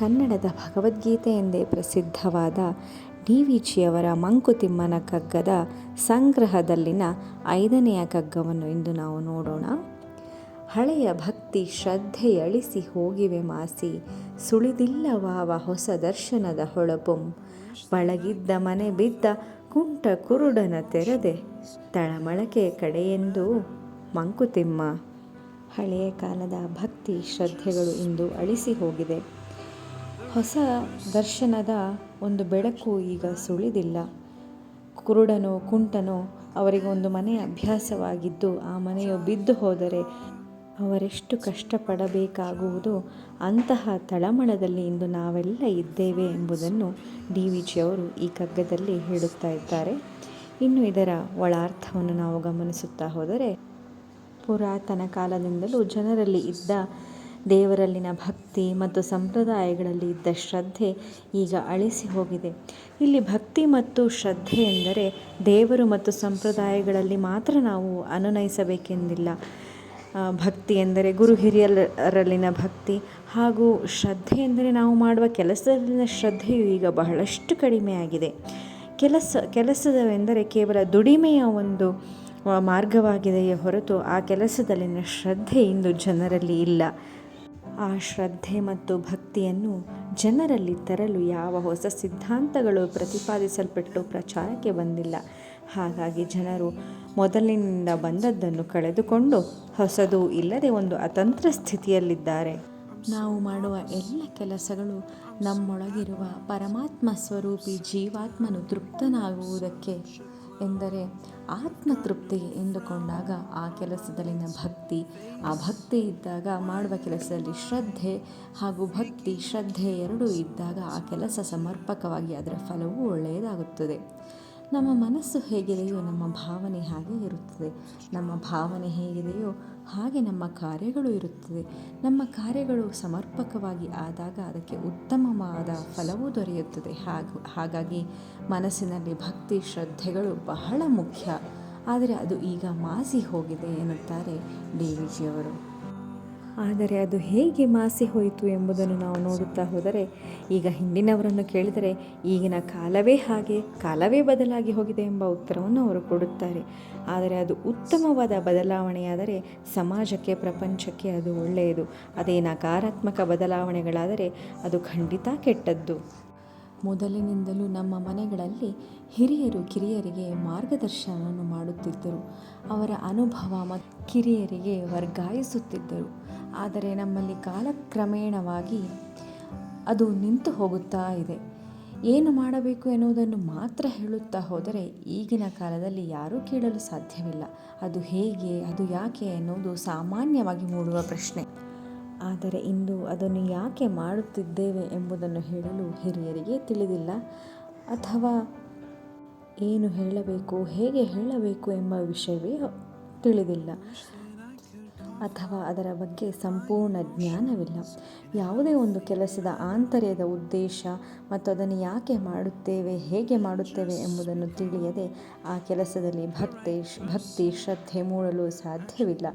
ಕನ್ನಡದ ಭಗವದ್ಗೀತೆ ಎಂದೇ ಪ್ರಸಿದ್ಧವಾದ ಡಿ ವಿಜಿಯವರ ಮಂಕುತಿಮ್ಮನ ಕಗ್ಗದ ಸಂಗ್ರಹದಲ್ಲಿನ ಐದನೆಯ ಕಗ್ಗವನ್ನು ಇಂದು ನಾವು ನೋಡೋಣ. ಹಳೆಯ ಭಕ್ತಿ ಶ್ರದ್ಧೆಯಳಿಸಿ ಹೋಗಿವೆ ಮಾಸಿ ಸುಳಿದಿಲ್ಲವಾವ ಹೊಸ ದರ್ಶನದ ಹೊಳಪುಂ. ಬಳಗಿದ್ದ ಮನೆ ಬಿದ್ದ ಕುಂಟ ಕುರುಡನ ತೆರೆದೆ, ತಳಮಳಕೆ ಕಡೆಯೆಂದು ಮಂಕುತಿಮ್ಮ. ಹಳೆಯ ಕಾಲದ ಭಕ್ತಿ ಶ್ರದ್ಧೆಗಳು ಇಂದು ಅಳಿಸಿ ಹೋಗಿದೆ. ಹೊಸ ದರ್ಶನದ ಒಂದು ಬೆಳಕು ಈಗ ಸುಳಿದಿಲ್ಲ. ಕುರುಡನೋ, ಕುಂಟನೋ, ಅವರಿಗೆ ಒಂದು ಮನೆ ಅಭ್ಯಾಸವಾಗಿದ್ದು, ಆ ಮನೆಯು ಬಿದ್ದು ಹೋದರೆ ಅವರೆಷ್ಟು ಕಷ್ಟಪಡಬೇಕಾಗುವುದು? ಅಂತಹ ತಳಮಳದಲ್ಲಿ ಇಂದು ನಾವೆಲ್ಲ ಇದ್ದೇವೆ ಎಂಬುದನ್ನು ಡಿ ವಿ ಜಿಯವರು ಈ ಕಗ್ಗದಲ್ಲಿ ಹೇಳುತ್ತಾ ಇದ್ದಾರೆ. ಇನ್ನು ಇದರ ಒಳಾರ್ಥವನ್ನು ನಾವು ಗಮನಿಸುತ್ತಾ ಹೋದರೆ, ಪುರಾತನ ಕಾಲದಿಂದಲೂ ಜನರಲ್ಲಿ ಇದ್ದ ದೇವರಲ್ಲಿನ ಭಕ್ತಿ ಮತ್ತು ಸಂಪ್ರದಾಯಗಳಲ್ಲಿ ಇದ್ದ ಶ್ರದ್ಧೆ ಈಗ ಅಳಿಸಿ ಹೋಗಿದೆ. ಇಲ್ಲಿ ಭಕ್ತಿ ಮತ್ತು ಶ್ರದ್ಧೆ ಎಂದರೆ ದೇವರು ಮತ್ತು ಸಂಪ್ರದಾಯಗಳಲ್ಲಿ ಮಾತ್ರ ನಾವು ಅನುನಯಿಸಬೇಕೆಂದಿಲ್ಲ. ಭಕ್ತಿ ಎಂದರೆ ಗುರು ಹಿರಿಯರಲ್ಲಿನ ಭಕ್ತಿ ಹಾಗೂ ಶ್ರದ್ಧೆ ಎಂದರೆ ನಾವು ಮಾಡುವ ಕೆಲಸದಲ್ಲಿನ ಶ್ರದ್ಧೆಯು ಈಗ ಬಹಳಷ್ಟು ಕಡಿಮೆಯಾಗಿದೆ ಕೆಲಸ, ಕೆಲಸದವೆಂದರೆ ಕೇವಲ ದುಡಿಮೆಯ ಒಂದು ಮಾರ್ಗವಾಗಿದೆಯೇ ಹೊರತು ಆ ಕೆಲಸದಲ್ಲಿನ ಶ್ರದ್ಧೆ ಇಂದು ಜನರಲ್ಲಿ ಇಲ್ಲ. ಆ ಶ್ರದ್ಧೆ ಮತ್ತು ಭಕ್ತಿಯನ್ನು ಜನರಲ್ಲಿ ತರಲು ಯಾವ ಹೊಸ ಸಿದ್ಧಾಂತಗಳು ಪ್ರತಿಪಾದಿಸಲ್ಪಟ್ಟು ಪ್ರಚಾರಕ್ಕೆ ಬಂದಿಲ್ಲ. ಹಾಗಾಗಿ ಜನರು ಮೊದಲಿನಿಂದ ಬಂದದ್ದನ್ನು ಕಳೆದುಕೊಂಡು ಹೊಸದು ಇಲ್ಲದೆ ಒಂದು ಅತಂತ್ರ ಸ್ಥಿತಿಯಲ್ಲಿದ್ದಾರೆ. ನಾವು ಮಾಡುವ ಎಲ್ಲ ಕೆಲಸಗಳು ನಮ್ಮೊಳಗಿರುವ ಪರಮಾತ್ಮ ಸ್ವರೂಪಿ ಜೀವಾತ್ಮನು ತೃಪ್ತನಾಗುವುದಕ್ಕೆ ಎಂದರೆ ಆತ್ಮತೃಪ್ತಿ ಎಂದುಕೊಂಡಾಗ ಆ ಕೆಲಸದಲ್ಲಿನ ಭಕ್ತಿ, ಆ ಭಕ್ತಿ ಇದ್ದಾಗ ಮಾಡುವ ಕೆಲಸದಲ್ಲಿ ಶ್ರದ್ಧೆ ಹಾಗೂ ಭಕ್ತಿ, ಶ್ರದ್ಧೆ ಎರಡೂ ಇದ್ದಾಗ ಆ ಕೆಲಸ ಸಮರ್ಪಕವಾಗಿ ಅದರ ಫಲವೂ ಒಳ್ಳೆಯದಾಗುತ್ತದೆ. ನಮ್ಮ ಮನಸ್ಸು ಹೇಗಿದೆಯೋ, ನಮ್ಮ ಭಾವನೆ ಹಾಗೆ ಇರುತ್ತದೆ. ನಮ್ಮ ಭಾವನೆ ಹೇಗಿದೆಯೋ ಹಾಗೆ ನಮ್ಮ ಕಾರ್ಯಗಳು ಇರುತ್ತದೆ. ನಮ್ಮ ಕಾರ್ಯಗಳು ಸಮರ್ಪಕವಾಗಿ ಆದಾಗ ಅದಕ್ಕೆ ಉತ್ತಮವಾದ ಫಲವೂ ದೊರೆಯುತ್ತದೆ. ಹಾಗೂ, ಹಾಗಾಗಿ ಮನಸ್ಸಿನಲ್ಲಿ ಭಕ್ತಿ, ಶ್ರದ್ಧೆಗಳು ಬಹಳ ಮುಖ್ಯ. ಆದರೆ ಅದು ಈಗ ಮಾಸಿ ಹೋಗಿದೆ ಎನ್ನುತ್ತಾರೆ ಡಿ ವಿ ಜಿಯವರು. ಆದರೆ ಅದು ಹೇಗೆ ಮಾಸಿ ಹೋಯಿತು ಎಂಬುದನ್ನು ನಾವು ನೋಡುತ್ತಾ ಹೋದರೆ, ಈಗ ಹಿಂದಿನವರನ್ನು ಕೇಳಿದರೆ ಈಗಿನ ಕಾಲವೇ ಹಾಗೆ, ಕಾಲವೇ ಬದಲಾಗಿ ಹೋಗಿದೆ ಎಂಬ ಉತ್ತರವನ್ನು ಅವರು ಕೊಡುತ್ತಾರೆ. ಆದರೆ ಅದು ಉತ್ತಮವಾದ ಬದಲಾವಣೆಯಾದರೆ ಸಮಾಜಕ್ಕೆ, ಪ್ರಪಂಚಕ್ಕೆ ಅದು ಒಳ್ಳೆಯದು. ಅದೇ ನಕಾರಾತ್ಮಕ ಬದಲಾವಣೆಗಳಾದರೆ ಅದು ಖಂಡಿತ ಕೆಟ್ಟದ್ದು. ಮೊದಲಿನಿಂದಲೂ ನಮ್ಮ ಮನೆಗಳಲ್ಲಿ ಹಿರಿಯರು ಕಿರಿಯರಿಗೆ ಮಾರ್ಗದರ್ಶನವನ್ನು ಮಾಡುತ್ತಿದ್ದರು. ಅವರ ಅನುಭವ ಮತ್ತು ಕಿರಿಯರಿಗೆ ವರ್ಗಾಯಿಸುತ್ತಿದ್ದರು. ಆದರೆ ನಮ್ಮಲ್ಲಿ ಕಾಲಕ್ರಮೇಣವಾಗಿ ಅದು ನಿಂತು ಹೋಗುತ್ತಾ ಇದೆ. ಏನು ಮಾಡಬೇಕು ಎನ್ನುವುದನ್ನು ಮಾತ್ರ ಹೇಳುತ್ತಾ ಹೋದರೆ ಈಗಿನ ಕಾಲದಲ್ಲಿ ಯಾರೂ ಕೇಳಲು ಸಾಧ್ಯವಿಲ್ಲ. ಅದು ಹೇಗೆ, ಅದು ಯಾಕೆ ಎನ್ನುವುದು ಸಾಮಾನ್ಯವಾಗಿ ಮೂಡುವ ಪ್ರಶ್ನೆ. ಆದರೆ ಇಂದು ಅದನ್ನು ಯಾಕೆ ಮಾಡುತ್ತಿದ್ದೇವೆ ಎಂಬುದನ್ನು ಹೇಳಲು ಹಿರಿಯರಿಗೆ ತಿಳಿದಿಲ್ಲ. ಅಥವಾ ಏನು ಹೇಳಬೇಕು, ಹೇಗೆ ಹೇಳಬೇಕು ಎಂಬ ವಿಷಯವೇ ತಿಳಿದಿಲ್ಲ. ಅಥವಾ ಅದರ ಬಗ್ಗೆ ಸಂಪೂರ್ಣ ಜ್ಞಾನವಿಲ್ಲ. ಯಾವುದೇ ಒಂದು ಕೆಲಸದ ಆಂತರ್ಯದ ಉದ್ದೇಶ ಮತ್ತು ಅದನ್ನು ಯಾಕೆ ಮಾಡುತ್ತೇವೆ, ಹೇಗೆ ಮಾಡುತ್ತೇವೆ ಎಂಬುದನ್ನು ತಿಳಿಯದೆ ಆ ಕೆಲಸದಲ್ಲಿ ಭಕ್ತಿ ಭಕ್ತಿ, ಶ್ರದ್ಧೆ ಮೂಡಲು ಸಾಧ್ಯವಿಲ್ಲ.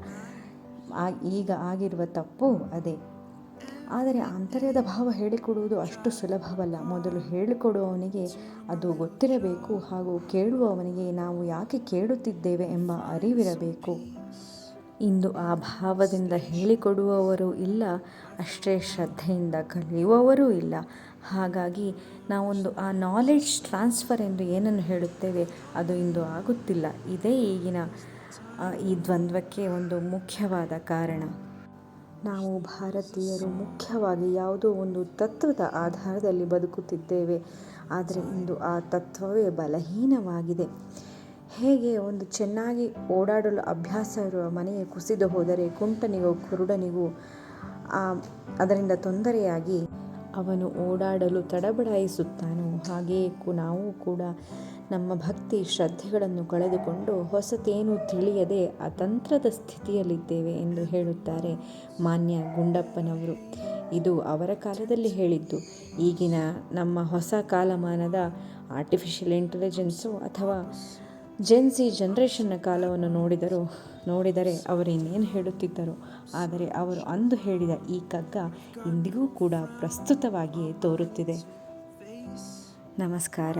ಈಗ ಆಗಿರುವ ತಪ್ಪು ಅದೇ. ಆದರೆ ಆಂತರ್ಯದ ಭಾವ ಹೇಳಿಕೊಡುವುದು ಅಷ್ಟು ಸುಲಭವಲ್ಲ. ಮೊದಲು ಹೇಳಿಕೊಡುವವನಿಗೆ ಅದು ಗೊತ್ತಿರಬೇಕು ಹಾಗೂ ಕೇಳುವವನಿಗೆ ನಾವು ಯಾಕೆ ಕೇಳುತ್ತಿದ್ದೇವೆ ಎಂಬ ಅರಿವಿರಬೇಕು. ಇಂದು ಆ ಭಾವದಿಂದ ಹೇಳಿಕೊಡುವವರು ಇಲ್ಲ, ಅಷ್ಟೇ ಶ್ರದ್ಧೆಯಿಂದ ಕಲಿಯುವವರೂ ಇಲ್ಲ. ಹಾಗಾಗಿ ನಾವೊಂದು ಆ ನಾಲೆಡ್ಜ್ ಟ್ರಾನ್ಸ್ಫರ್ ಎಂದು ಏನನ್ನು ಹೇಳುತ್ತೇವೆ, ಅದು ಇಂದು ಆಗುತ್ತಿಲ್ಲ. ಇದೇ ಈಗಿನ ಈ ದ್ವಂದ್ವಕ್ಕೆ ಒಂದು ಮುಖ್ಯವಾದ ಕಾರಣ. ನಾವು ಭಾರತೀಯರು ಮುಖ್ಯವಾಗಿ ಯಾವುದೋ ಒಂದು ತತ್ವದ ಆಧಾರದಲ್ಲಿ ಬದುಕುತ್ತಿದ್ದೇವೆ. ಆದರೆ ಇಂದು ಆ ತತ್ವವೇ ಬಲಹೀನವಾಗಿದೆ. ಹೇಗೆ ಒಂದು ಚೆನ್ನಾಗಿ ಓಡಾಡಲು ಅಭ್ಯಾಸ ಇರುವ ಮನೆಯ ಕುಸಿದು ಹೋದರೆ ಕುಂಟನಿಗೂ ಕುರುಡನಿಗೂ ಅದರಿಂದ ತೊಂದರೆಯಾಗಿ ಅವನು ಓಡಾಡಲು ತಡಬಡಾಯಿಸುತ್ತಾನೋ ಹಾಗೆಯೇ ನಾವು ಕೂಡ ನಮ್ಮ ಭಕ್ತಿ ಶ್ರದ್ಧೆಗಳನ್ನು ಕಳೆದುಕೊಂಡು ಹೊಸತೇನು ತಿಳಿಯದೆ ಅತಂತ್ರದ ಸ್ಥಿತಿಯಲ್ಲಿದ್ದೇವೆ ಎಂದು ಹೇಳುತ್ತಾರೆ ಮಾನ್ಯ ಗುಂಡಪ್ಪನವರು. ಇದು ಅವರ ಕಾಲದಲ್ಲಿ ಹೇಳಿದ್ದು. ಈಗಿನ ನಮ್ಮ ಹೊಸ ಕಾಲಮಾನದ ಆರ್ಟಿಫಿಷಿಯಲ್ ಇಂಟೆಲಿಜೆನ್ಸು ಅಥವಾ ಜೆನ್ಸಿ ಜನ್ರೇಷನ್ನ ಕಾಲವನ್ನು ನೋಡಿದರು, ನೋಡಿದರೆ ಅವರು ಇನ್ನೇನು ಹೇಳುತ್ತಿದ್ದರು? ಆದರೆ ಅವರು ಅಂದು ಹೇಳಿದ ಈ ಕಗ್ಗ ಇಂದಿಗೂ ಕೂಡ ಪ್ರಸ್ತುತವಾಗಿಯೇ ತೋರುತ್ತಿದೆ. ನಮಸ್ಕಾರ.